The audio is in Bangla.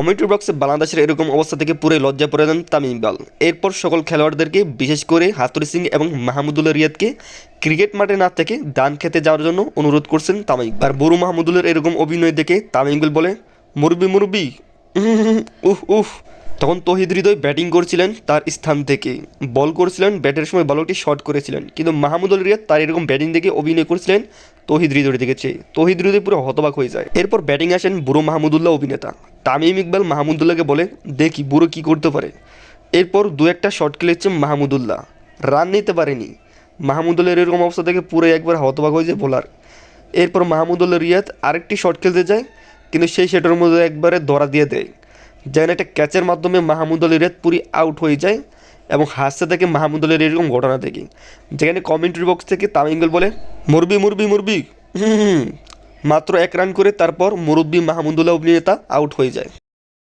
কমেন্ট্রি বক্সে বাংলাদেশের এরকম অবস্থা থেকে পুরো লজ্জা পড়ে দেন তামিম ইকবাল এরপর সকল খেলোয়াড়দেরকে, বিশেষ করে হাতুরি সিং এবং মাহমুদুল্লাহ রিয়াদকে ক্রিকেট মাঠে না থেকে দান খেতে যাওয়ার জন্য অনুরোধ করছেন তামিম ইকবাল। আর বরু মাহমুদুল্লার এরকম অভিনয় দেখে তামিম ইকবাল বলে মুরবি মুরবি উহ উহ তখন তহিদ হৃদয় ব্যাটিং করছিলেন তার স্থান থেকে। বল করছিলেন, ব্যাটের সময় বলটি শট করেছিলেন। কিন্তু মাহমুদুল রিয়াদ তার এরকম ব্যাটিং দেখে অভিনয় করছিলেন তহিদ হৃদয়ের দিকে চেয়ে। তহিদ হৃদয় পুরো হতবাক হয়ে যায়। এরপর ব্যাটিং আসেন বুড়ো মাহমুদুল্লাহ অভিনেতা। তামিম ইকবাল মাহমুদুল্লাহকে বলে, দেখি, বুড়ো কি করতে পারে? এরপর দু একটা শট খেলেছে মাহমুদুল্লাহ। রান নিতে পারেনি। মাহমুদুল্লাহর এরকম অবস্থা থেকে পুরো একবার হতবাক হয়ে যায় বোলার। এরপর মাহমুদুল্লাহ রিয়াদ আরেকটি শট খেলতে যায়, কিন্তু সেই সেটার মধ্যে একবারে ধরা দিয়ে দেয়। যেখানে একটা ক্যাচের মাধ্যমে মাহমুদ আলী পুরি আউট হয়ে যায় এবং হাসতে থাকে মাহমুদুলের এরকম ঘটনা থেকে যেখানে কমেন্ট্রি বক্স থেকে তামিঙ্গল বলে মুরবি মুরবি মুরবি মাত্র এক রান করে তারপর মুরব্বী মাহমুদুল্লাহ অভিনেতা আউট হয়ে যায়।